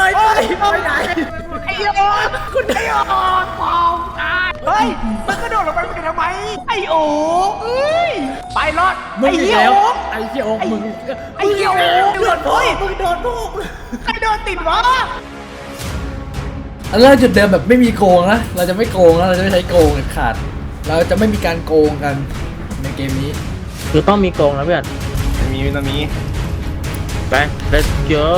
อ้ยไปไปไหนไอ้โยคุณไอ้โอปองตายเฮ้ยมันกระโดดลงไปมันทำไมไอ้โอ้เอ้ยไปรอดมึงไอ้อีกเหี้ยแล้วโอ้ไอ้เหี้ยโอ๊คมึงไอ้เหี้ยโอ้โดนพวกมึงโดนพวกใครโดนติดวะอันแรกจุดเดิมแบบไม่มีโกงนะ เราจะไม่โกงนะเราจะไม่ใช้โกงเด็ดขาด เราจะไม่มีการโกงกันในเกมนี้ คือต้องมีโกงนะเพื่อน มีมีตรงนี้ไป let's go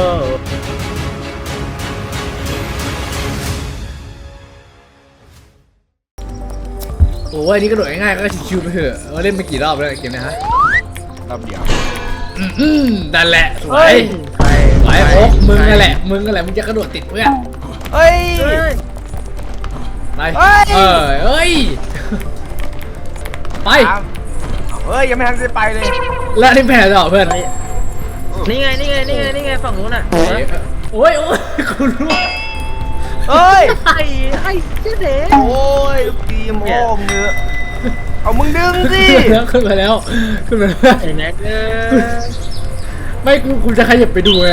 โอ้ยอันนี้กระโดดง่ายๆก็ชิวๆไปเถอะเราเล่นไปกี่รอบแล้วเกมเนี้ฮะรอบเดียวอืมอืมนั่นแหละสวเฮ้ยยใครสวยโอ๊คมึงนั่นแหละมึงนั่นแหละมึงจะกระโดดติดเพื่อนเฮ้ยเฮ้ยไปเฮ้ย เออเอ้ยไปเฮ้ยยังไม่ทันได้ไปเลยแล้วนี่แพ้ต่อเพื่อนนี่ไงนี่ไงนี่ไงนี่ไงฝั่งนู้นอะโอ้ยโอ้ยโอ้ยคุณรู้เฮ้ยไอ้ไอ้เจ๊เด็โอ้ยลูกที มโอ้เงือเอามึงดึงสิขึ้นมาแล้วขึ้นมาแล้วไอ้แน็กเออไม่กูกูจะขยับไปดูไง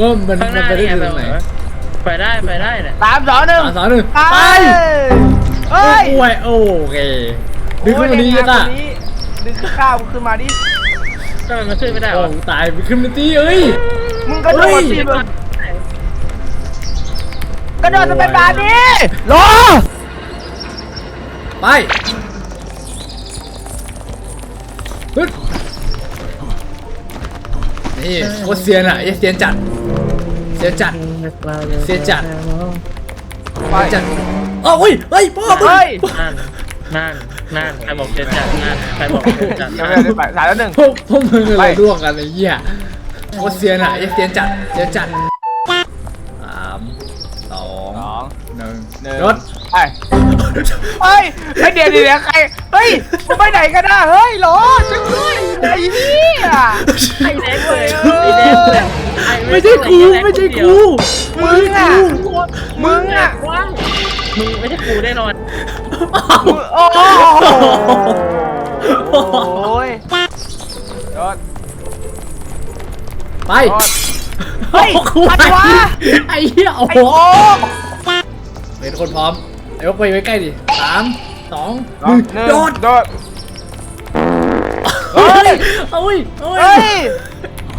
ว่ามันข้างหมันน้าไปได้นี่ไงถึงไหนไปได้ไปได้เนี่ยสามสองหนึ่งสามสองหนึ่งไปไปเฮ้ยโอ้ยโอเคดึงขึ้นมานี้โอ้จ้ะยแรงงานคนนี้ดึงข้าวขึ้นมาดิ ทำไมมันขึ้นไม่ได้โอ้วะตายไปขึ้นมาตีเอ้ย มึงกระโดดเฮ้ยสิมึงกระโดดจะเป็นแบบนี้รอ ไปฮึดนี่โคตรเซียนอะเอ้ยเซียนจัด เซียนจัด เสียจัด ไปเซียนจัดอ๋ออุ้ยเฮ้ยพ่อมึงเฮ้ย นั่น นั่น นั่นใครบอกเจ๊จัดนั่นใครบอกเจ๊จัดยังนั่ไม่นได้ไปสายแล้วหนึ่ง พวกพวกมึงอะไรไป ร่วงกันไอ้เหี้ยโคตรเซียนอะเอ้ยเซียนจัด เซียนจัดสามสองสองหนึ่งหนึ่ง รถ ไปเฮ้ยไอเดี๋ยวเดี๋ยวใครเฮ้ยมึงไปไหนกันนะเฮ้ยรอช่วยด้วยไอ้เหี้ยไอ้แน็กเลยเออไอ้แน็กเลยอ้ไม่ใช่กูไม่ใช่กูมึงอะมึงอะว้าวมึงไม่ใช่กูแน่นอนมึงโอ้โหโอ้ยรถไปรถเฮ้ยโอ้โหอะไรวะไอ้เหี้ยโอ้ไอ้โหโอ้เป็นคนพร้อม ไอ้พวกไปไว้ใกล้ดิสามสองหหนึ่งนึ่งโดดโดดเฮ้เฮ้ยยเอ้ยเอ้เฮ้ยย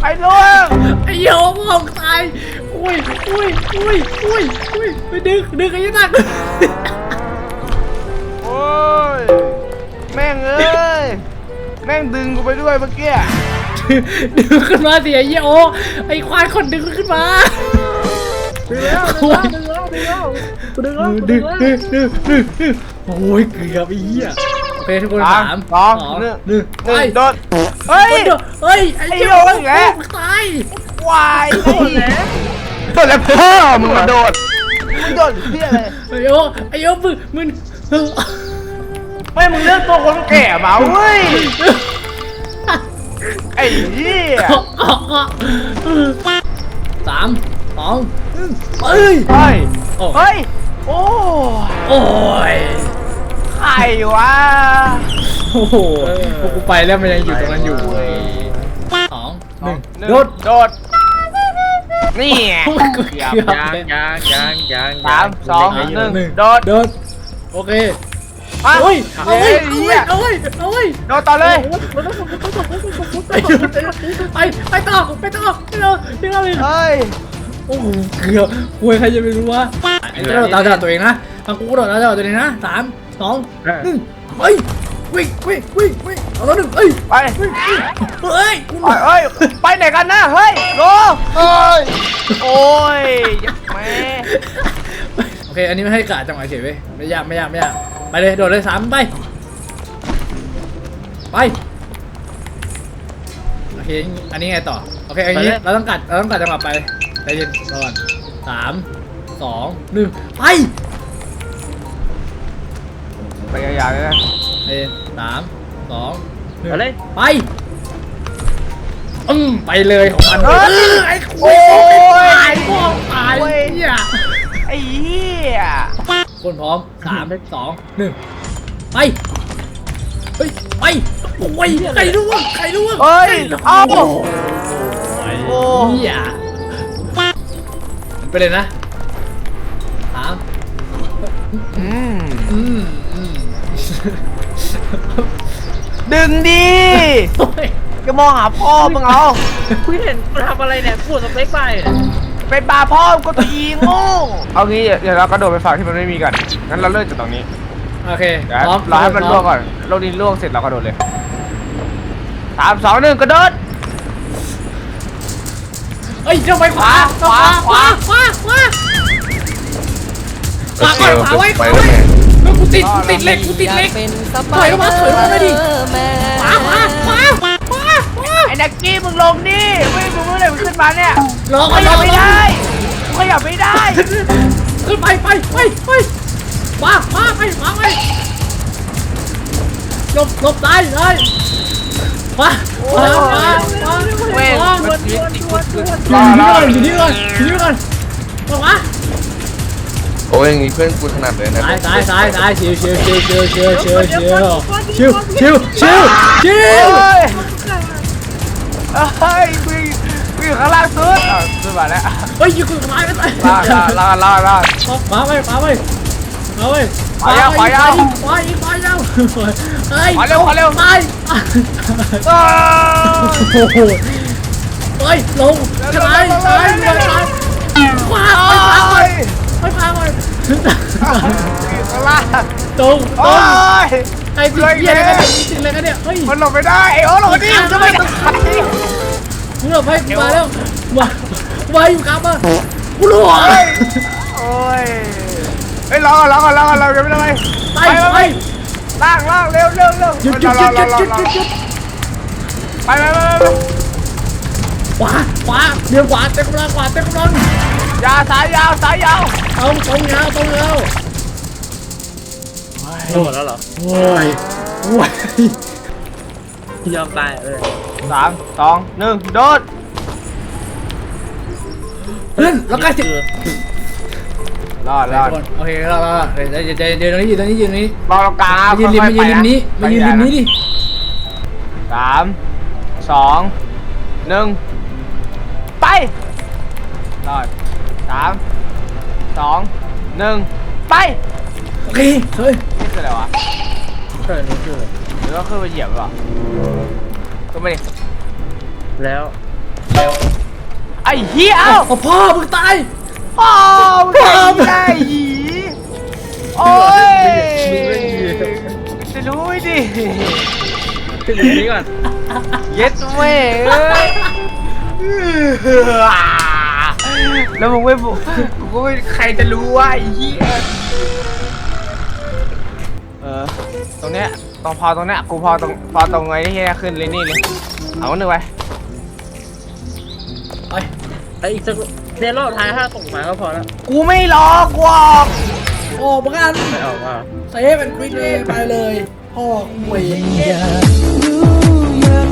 ไอ้ล่วงไอ้โยมองตายอุ้ยอุ้ยอุ้ยอุ้ยอุ้ยไปดึงดึงไอ้ยันโอ้ยแม่งเอ้ยแม่งดึงกูไปด้วยเมื่อกี้ดึงขึ้นมาสิไอ้เหี้ยโอไอ้ควายคนดึงขึ้นมา ดึงแล้วดึงแล้วดึงแล้วดึงแล้วดึงแล้วดึงแล้วดึงดึงโอ้ยเกือบไอ้เหี้ยโอเคทุกคนสามสองหนึ่งหนึ่งโดดเฮ้ยเฮ้ยไอ้เหี้ยไอ้โยโอ้อีกตายวายโดนแล้วโดดแล้วพ่อมึงมาโดดมึงโดดเพี้ยอะไรไอ้โยไอ้โยมึงมึงไม่มึงเลือกตัวคนแก่มาเว้ยไอ้เหี้ยสาม สองหนึ่งเอ้ยเฮ้ยโอ้เฮ้ย โอ้โอ้ยใครวะโอ้โหพวกกูไปแล้วมันยังอยู่ตรงนั้นอยู่เว้ยสองหนึ่งหนึ่งโดดโดดนี่ไงเกือบเกือบเกือบยางยางยางยางสามสองยาหนึ่งหนึ่งโดดโดดโอเคมาโอ้ยเอาเฮ้เว้ยยเหี้ยเอาเว้ยเอาเว้ยโดดต่อเลยไปไปไปต่อไปต่อไปต่อไปต่อเลยเฮ้ย โอ้โหเกือบคุยใครจะไปรู้ว่าไอ้กระโดดตามจังหวะตัวเองนะทางกูกระโดดตามจังหวะตัวเองนะสามสองหนึ่งเฮ้ยวิ่งวิ่งวิ่งวิ่งเอาแล้วหนึ่งเอ้ยไปวิ่งวิ่งเฮ้ยกูหไปเฮ้ยไปไหนกันนะเฮ้ยโลเฮ้ยโอ้ยยักแม่โอเค อันนี้ไม่ให้กะจังหวะเฉยเว้ยไม่ยากไม่ยากไม่ยากไปเลยโดดเลยสามไปไปโอเคอันนี้ไงต่อโอเคอันนี้เราต้องกัดเราต้องกัดจังหวะไป ใจเย็นรอก่อนสามสองหนึ่งไปไปยาวๆเลยนะเอ้สามสองหนึ่งเอาเลย ไปอืมไปเลยของมันเฮ้ยเออไอ้โอ้โอ้ยยตายพ่อตายโอ้ยเนี่ยไอ้เหี้ยคนพร้อมสามสองหนึ่งไปเฮ้ยไปโอ้ยใครร่วงใครร่วงเฮ้ยใครร่วงเอ้า โอ้ยโอ้ เหี้ย ไปเลยนะสามอืมอืมอืมดึงดิโอ้ยจะมองหาพ่อมึงเอาคุยเห็นกูทำอะไรเนี่ยกูสเปคไปเป็นปลาพ่อมึงก็ตัวอีโง่เอางี้เดี๋ยวเรากระโดดไปฝั่งที่มันไม่มีกันงั้นเราเริ่มจากตรงนี้โอเคเดี๋ยวพร้อมรอให้มันพล่ร้วองก่อนโลกนี้ล่วงเสร็จเรากระโดดเลยสามสองหนึ่งกระโดด เอ้ยเจ้าไปขวาขวาขวาขวาขวาขวาขวาขวาไว้ขไปวาแล้วไว้แม่เฮ้ยกูติดกูติดเหล็กกูติดเหล็กถอยลงมาถอยลงมาหน่อยดิขวาขวาขวาขวาขวาไอ้นักกี้มึงลงดิไม่มึงเมื่อไหร่มึงขึ้นมาเนี่ยรอขก่อนรยัอบไม่ไม่ได้ได้ขยับไม่ได้ขึ้นไปไปไปไปขวาขวาไปขวาไปหลบหลบได้ได้ขวาขวาขวาขวาเว้ย ขวามันชีวิตจริงมันคืออยู่นี่ก่อนอยู่นี่ก่อนอยู่นี่ก่อนขวาโอ้ยอย่างงี้เพื่อนกูถนัดเลยนะซ้ายซ้ายซ้ายซ้ายชิวชิวชิวชิวชิวชิวชิวชิวชิวชิวชิวเฮ้ยเฮ้ยกูกูอยู่ข้างล่างสุดอะขึ้นมาแล้วเฮ้ยอยู่กูขวาไปลาลาลาลาลาขวาไปขวาไปขวาไปขวายาวขวายาวขวาอีกขวายาวเฮ้ยขวาเร็วขวาเร็วไปเอ้ยโอ้โหเฮ้ย ลงซ้ายซ้ายซ้ายขวาไปขวาไปไปขวาไปอนล่าตรงตรงไอ้พี่เบี้ยอะไรกันเนี่ยจริงอะไรกันเนี่ยเฮ้ยมันหลบไม่ได้ไอ้โอ้หลบดิจะไม่ได้กูหลบให้กูมาแล้วมามาอยู่กลางมากูหลวโอ้ยเฮ้ยรอก่อนรอก่อนรอก่อนเราจะไม่ได้ไมไปไปไปล่างล่างเร็วเร็วเร็วหยุดหยุดหยุดหยุดหยุดไปไปไปไป ขวาขวาเดี๋ยวขวาเต็มกำลังขวาเต็มกำลังยาสายยาวสายยาวตรงตรงยาวตรงยาวโดดแล้วเหรอโอ้ยโอ้ยยอมตายเลยสามสองหนึ่งโดดเพื่อนแล้วใกล้ถึงรอดรอดโอเครอดรอดเดี๋ยวเดี๋ยวเดี๋ยวตรงนี้ยืนตรงนี้ยืนตรงนี้รอตรงกลางมายืนริมมายืนริมนี้มายืนริมนี้ดิสามสองหนึ่งไป รอดสามสองหนึ่งไปโอเคเฮ้ยนี่คืออะไรวะใช่นี่คือหรือว่าขึ้นไปเหยียบหรือเปล่าก็ไม่ดิแล้วไอ้เหี้ยเอ้าเอ้าเอาพ่อมึงตายพ่อมึงพ่อมึงไอ้หีโอ้ยจะรู้ไหมดิขึ้นตรงนี้ก่อนเย็ดแม่เอ้ย แล้วมึงไม่บอกกูก็ไม่ใครจะรู้ว่าไอ้เหี้ยเออตรงเนี้ยตรงพอตรงเนี้ยกูพอตรงพอตรงไอ้นี่ขึ้นเลยนี่เลยเอาหนึ่งไปไปไอ้อีกสักเรียนรอบท้ายห้าตกมาก็พอแล้วกูไม่รอกูออกออกมากันไม่ออกมาเซฟเป็นควิกเลยไปเลยพ่อเวยดูอยากดูเลยใกล้